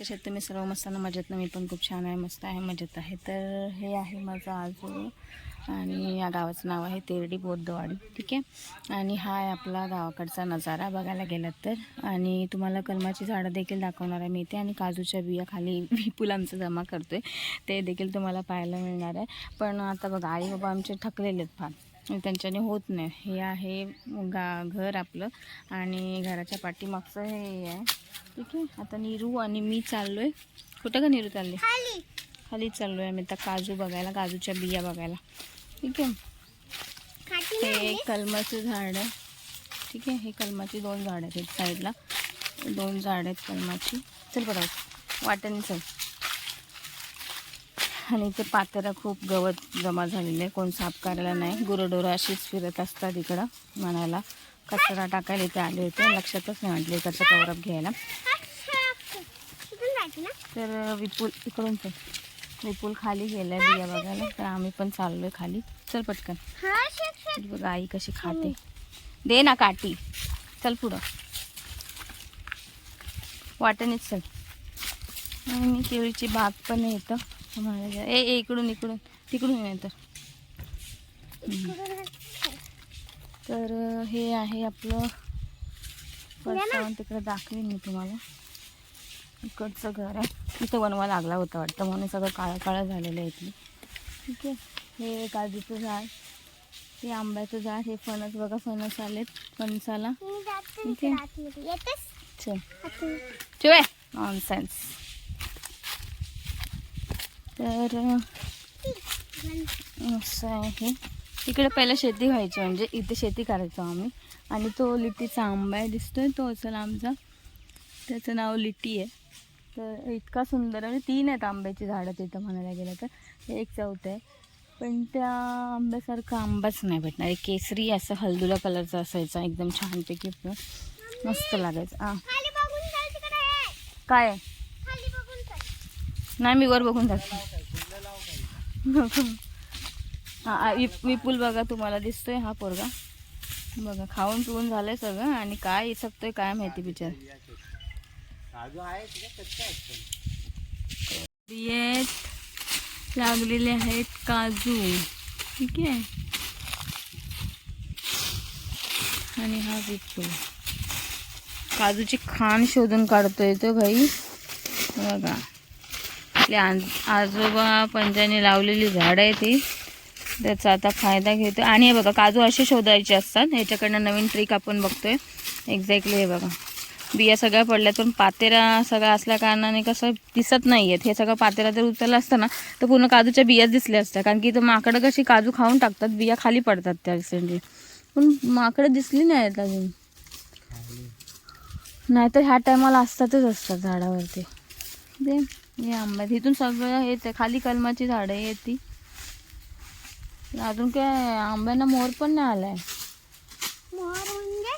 कसे आहेत तुम्ही सर्व मस्त ना मजेत? ना मी पण खूप छान आहे मस्त आहे मजेत आहे. तर हे आहे माझं आजोळ आणि या गावाचं नाव आहे तेरडी बौद्धवाडी ठीक आहे? आणि हा आहे आपला गावाकडचा नजारा बघायला गेलात तर. आणि तुम्हाला कलमाची झाडं देखील दाखवणार आहे मी इथे आणि काजूच्या बिया खाली विपुल आमचं जमा करतो आहे ते देखील तुम्हाला पाहायला मिळणार आहे. पण आता बघा आई बाबा आमचे थकलेले आहेत फार. त्यांच्याने होत नाही. हे आहे गा घर आपलं. आणि घराच्या पाठीमागचं हे आहे. ठीक आहे? आता निरू आणि मी चाललो आहे कुठं का निरू चालले? खाली. चाललो आहे आम्ही. आता काजू बघायला काजूच्या बिया बघायला. ठीक आहे? हे एक कलमाचं झाड आहे. ठीक आहे? हे कलमाची दोन झाड आहेत साईडला. दोन झाड आहेत कलमाची. चल बरं वाटेने चल. आणि इथे पातेरा खूप गवत जमा झालेलं आहे कोण साफ करायला नाही. गुरडोरं अशीच फिरत असतात इकडं म्हणायला. कचरा टाकायला इथे आले होते. लक्षातच नाही म्हटलं इकडचं कवरअप घ्यायला. तर विपुल इकडून चल विपुल खाली गेलाय बिया बघायला. तर आम्ही पण चाललोय खाली. चल पटकन. बघा आई कशी खाते. दे ना काठी. चल पुढं. वाटणीच चल. आणि केळीची बाग पण येतं ए इकडून इकडून. तिकडून ये तर हे आहे आपलं तिकडे दाखवेन मी तुम्हाला. इकडचं घर आहे. इथं वनवा लागला होता वाटतं. म्हणून सगळं काळं काळं झालेलं आहे इथली ठीक आहे? हे काजूचं झाड. हे आंब्याचं झाड. हे फणस बघा फणस आलेत. फणसाला. ठीक आहे. चल. आतमध्ये. ठेवे नॉनसेन्स तर असं आहे. इकडे पहिलं शेती व्हायची म्हणजे इथे शेती करायचो आम्ही. आणि तो लिट्टीचा आंबा आहे दिसतोय तो असेल आमचा. त्याचं नाव लिट्टी आहे. तर इतका सुंदर आहे. म्हणजे तीन आहेत आंब्याची झाडं तिथं म्हणायला गेलं तर. हे एक चौथं आहे. पण त्या आंब्यासारखा आंबाच नाही भेटणार. एक केसरी असं हलदुला कलरचा असायचा. एकदम छानपैकी मस्त लागायचं. चल तिकडे आहे. काय आहे? खाली बघून चल. नाही मी वर बघून जाते हा विप- विपुल बघा तुम्हाला दिसतोय हा पोरगा. बघा खाऊन पिऊन झालंय सगळं आणि काय इसकतोय काय माहिती बिचार. बियेत लागलेले आहेत काजू. ठीक आहे. आणि हा विपुल. काजूची खाण शोधून काढतोय तो भाई. बघा. आपले आज आजोबा पंजाने लावलेली झाडं आहे ती. त्याचा आता फायदा घेतो आणि हे बघा काजू असे शोधायचे असतात. ह्याच्याकडनं नवीन ट्रिक आपण बघतोय. एक्झॅक्टली हे बघा. बिया सगळ्या पडल्यात पण पातेरा सगळा असल्या कारणाने कसं दिसत नाही आहेत हे सगळं पातेरा जर उचललं असतं ना तर पूर्ण काजूच्या बियाच दिसल्या असत्या. कारण की इथं माकडं कशी काजू खाऊन टाकतात बिया खाली पडतात त्या रिसेंटली पण माकडं दिसली नाही आहेत अजून नाहीतर ह्या टायमाला असतातच असतात झाडावरती. ते हे आंब्यात इथून सगळं आहे खाली कलमाची झाडं ती. अजून काय आंब्यांना मोर पण नाही आलाय. मोर म्हणजे?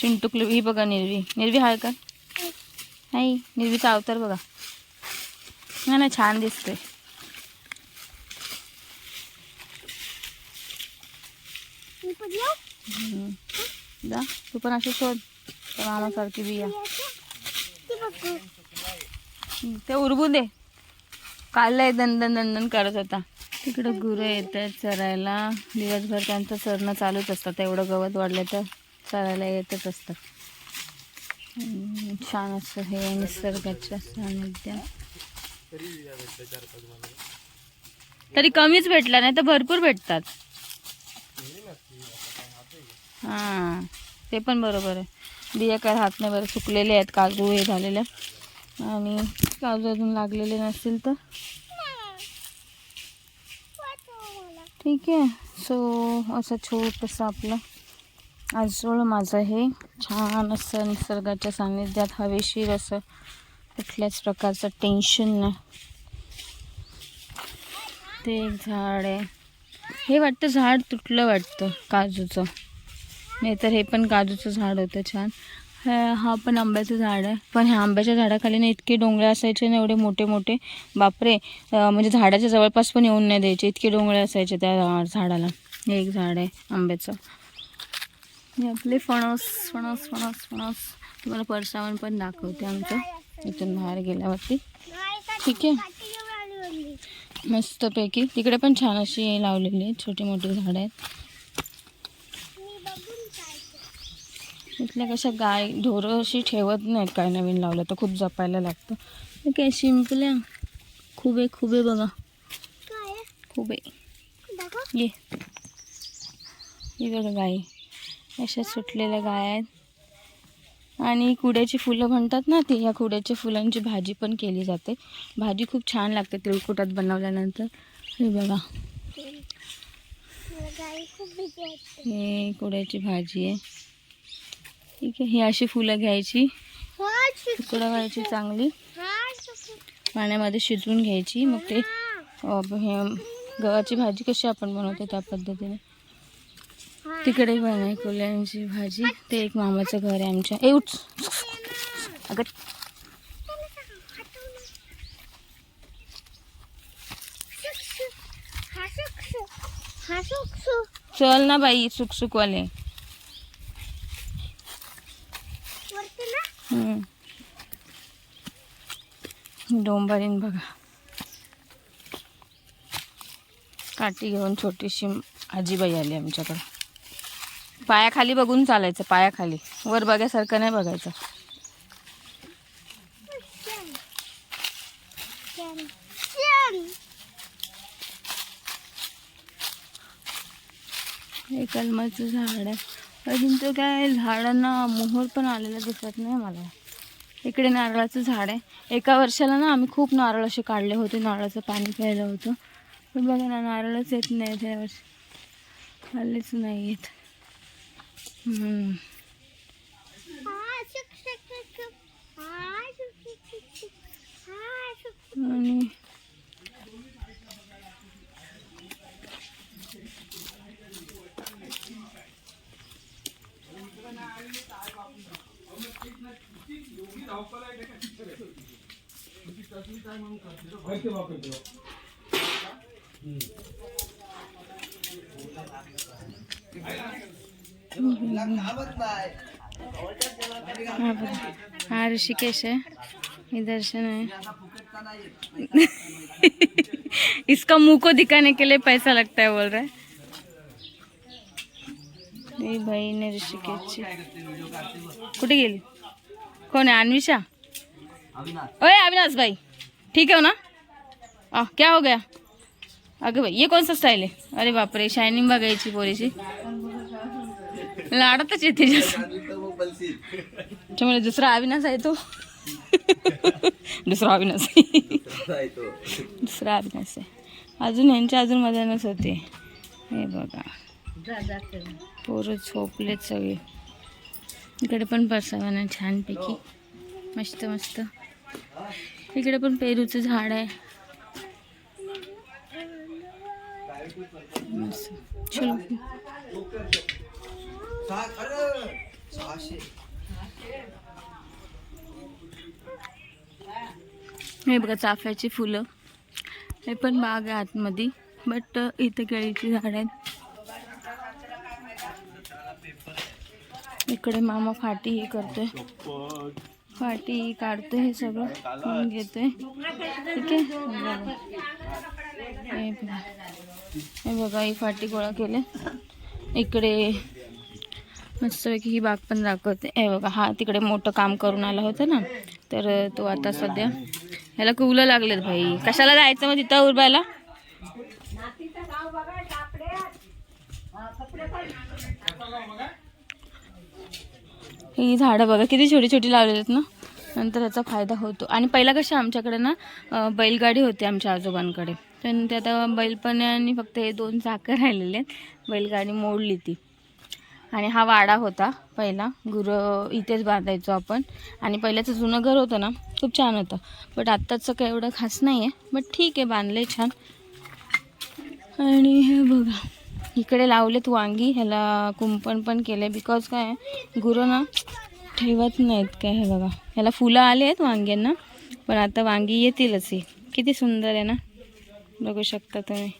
चिंटुकली ही बघा निर्वी. निर्वी हाय का? नाही निर्वीचा अवतार बघा. नाही ना छान? हम्म. जा तू पण अशी शोध. मामासारखी बिया ते उरबू दे. काढलंय दंदन दंदन करत होता. तिकडं गुरं येतात चरायला. दिवसभर त्यांचं चरणं चालूच असतं. तेवढं गवत वाढलं तर चरायला येतच असतं. छान असतं हे निसर्गाच्या सानिध्या. तरी कमीच भेटला नाही तर भरपूर भेटतात. हां ते पण बरोबर आहे. बिया काय राहत नाही बरं सुकलेले आहेत काजू हे झालेले. आणि काजू अजून लागलेले नसतील तर. ठीक आहे. सो असं छोटंसं आपलं आजोळ माझं हे छान असं निसर्गाच्या सान्निध्यात हवेशीर असं कुठल्याच प्रकारचं टेन्शन नाही. ते एक झाड आहे. हे वाटतं झाड तुटलं वाटतं काजूचं. नाहीतर हे पण काजूचं झाड होतं छान. हा हा पण आंब्याचं झाड आहे. पण ह्या आंब्याच्या झाडाखाली ना इतके डोंगळे असायचे ना एवढे मोठे मोठे. बापरे म्हणजे झाडाच्या जवळपास पण येऊन नाही द्यायचे. इतके डोंगळे असायचे त्या झाडाला. हे एक झाड आहे आंब्याचं. हे आपले फणस फणस फणस फणस. तुम्हाला परसावण पण दाखवते आमचं. इथून बाहेर गेल्यावरती. ठीक आहे. मस्तपैकी. तिकडे पण छान अशी लावलेली आहेत. छोटी मोठी झाडं आहेत मी बघून जायचं इथल्या कशा गाय ढोरं अशी ठेवत नाहीत काय नवीन लावलं तर खूप जपायला लागतं. काय शिंपल्या. खुबे खुबे बघा? खुबे. ये. हे बघा गाई. अशा सुटलेल्या गाय आहेत. आणि कुड्याची फुलं म्हणतात ना ती या कुड्याच्या फुलांची भाजी पण केली जाते. भाजी खूप छान लागते तिळकुटात बनवल्यानंतर. हे बघा. हे कुड्याची भाजी आहे. ठीक आहे. ही अशी फुलं घ्यायची. तुकडं व्हायची चांगली. पाण्यामध्ये शिजवून घ्यायची. मग ते हे गव्हाची भाजी कशी आपण बनवतो त्या पद्धतीने? तिकडे बनाय कोल्यांची भाजी. ते एक मामाचं घर आहे आमच्या. ए अगं. चल ना बाई सुकसुकवाले. डोंबारीन बघा. काठी घेऊन छोटीशी आजीबाई आली आमच्याकडं. पायाखाली बघून चालायचं पायाखाली. वर बघायसारखं नाही बघायचं. शेण. हे कलमाचं झाड आहे. अजून तर काय झाडांना मोहर पण आलेला दिसत नाही मला. इकडे नारळाचं झाड आहे. एका वर्षाला ना आम्ही खूप नारळ असे काढले होते. नारळाचं पाणी प्यायलं होतं. पण बघा ना नारळच येत नाही त्या वर्षी. आलेच नाही येत. आणि हा. हा ऋषिकेश है। दर्शन है। इसका मुँह को दिखाने के लिए पैसा लगता है, बोल रहा है। भाई ने ऋषिकेशची कुठे गेली? कोण आहे अन्विषा ओए, अविनाश भाई। ठीक है ना? आ, क्या हो गया? अगं भाई ये कौन सा स्टाईल आहे? अरे बापरे शायनिंग बघायची पोरीची लाडतच येते जास्त त्याच्यामुळे दुसरा अविनाश आहे तो. दुसरा अविनाश. दुसरा अविनाश आहे. अजून यांच्या अजून मजानच होते. हे बघा. पोरं झोपलेत सगळे. इकडे पण परसावाना छानपैकी. मस्त मस्त. इकडे पण पेरूचं झाड आहे. चलो हे बघा चाफ्याची फुलं. हे पण बाग आहे आतमध्ये बट इथे केळीची झाड आहेत. इकडे मामा फाटी हे करतोय. फाटी काढतोय हे सगळं घेतोय. ठीक आहे? हे बघा. हे ही फाटी गोळा केले. इकडे मस्तपैकी ही बाग पण दाखवते. हे बघा हा तिकडे मोठं काम करून आला होता ना तर तो आता सध्या ह्याला कुवलं लागलेत भाई. कशाला जायचं मग तिथं उरबायला? ही झाडं बघा किती छोटी छोटी लावलेली आहेत ना. नंतर याचा फायदा होतो. आणि पहिला कशा आमच्याकडे ना बैलगाडी होती आमच्या आजोबांकडे. पण ते आता बैलपणी आणि फक्त हे दोन चाकं राहिलेले आहेत. बैलगाडी मोडली ती. आणि हा वाडा होता पहिला. गुरं इथेच बांधायचो आपण. आणि पहिल्याचं जुनं घर होतं ना खूप छान होतं. बट आत्ताचं काही एवढं खास नाही आहे बट ठीक आहे बांधले छान. आणि हे बघा इकडे लावलेत वांगी. ह्याला कुंपण पण केले बिकॉज काय गुरु गुरं ना ठेवत नाहीत काय हे बघा. ह्याला फुलं आले आहेत वांग्यांना. पण आता वांगी येतीलच ही. किती सुंदर आहे ना. बघू शकता तुम्ही.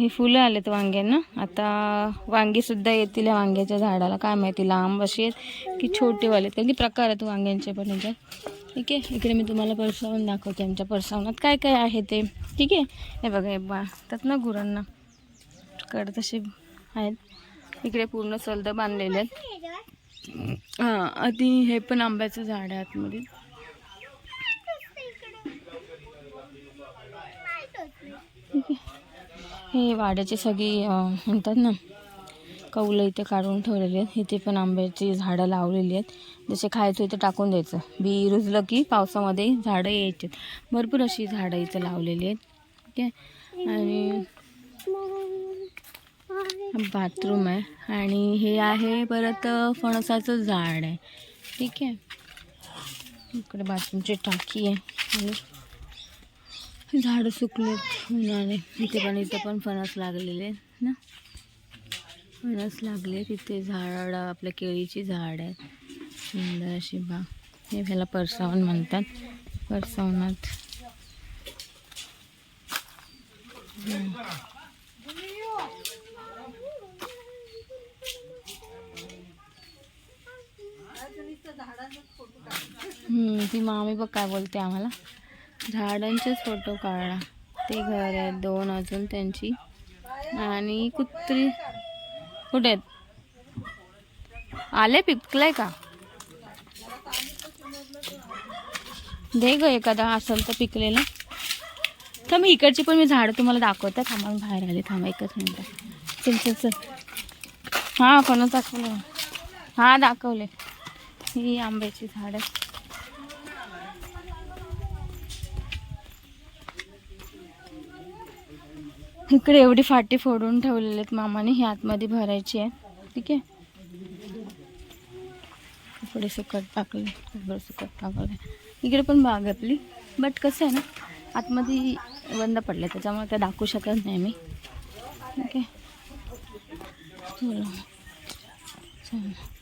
ही फुलं आलेत वांग्यांना. आता वांगीसुद्धा येतील या वांग्याच्या झाडाला. काय माहिती लांब अशी आहेत की छोटेवाले आहेत कारण की प्रकार आहेत वांग्यांचे पण ह्याच्यात ठीक आहे इकडे मी तुम्हाला परसावून दाखवते आमच्या परसावनात. काय काय आहे ते. ठीक आहे? हे बघा हे बांधतात ना गुरांना. कड तसे आहेत. इकडे पूर्ण सलद बांधलेले आहेत. हां आधी हे पण आंब्याचं झाड आहे आतमध्ये. ठीक आहे हे वाड्याची सगळी म्हणतात ना कौलं इथे काढून ठेवलेली आहेत. इथे पण आंब्याची झाडं लावलेली आहेत. जसे खायचं इथं टाकून द्यायचं. बी रुजलं की पावसामध्ये झाडं यायची भरपूर अशी झाडं इथं लावलेली आहेत. ठीक आहे? आणि बाथरूम आहे. आणि हे आहे परत फणसाचं झाड आहे. ठीक आहे? इकडे बाथरूमची टाकी आहे. आणि झाडं सुकलेत. आणि इथे पण इथं पण फणस लागलेले आहेत ना. फणस लागले तिथे झाड आपल्या केळीची झाड आहे सुंदर अशी बाग. हे ह्याला परसावण म्हणतात. परसावनात. ती मामी बघ काय बोलते आम्हाला. झाडांचेच फोटो काढा. ते घर आहेत दोन अजून त्यांची. आणि कुत्री. कुठे आहेत? आले पिकलाय का? दे ग एखादा असेल तर पिकलेला. थांब इकडची पण मी झाडं तुम्हाला दाखवते. थांबा बाहेर आले. थांबा एकच मिनटं. चल चल चल. हां कोणाच दाखवलं हां दाखवले. ही आंब्याची झाडं. इकडे एवढी फाटी फोडून ठेवलेली आहेत मामाने ही आतमध्ये भरायची आहे. ठीक आहे? कपडे सुकट टाकले कपडे सुकट टाकले इकडे पण बाग आपली बट कसं आहे ना आतमध्ये बंद पडले त्याच्यामुळे त्या दाखवू शकत नाही मी. ठीक आहे? चला. चला.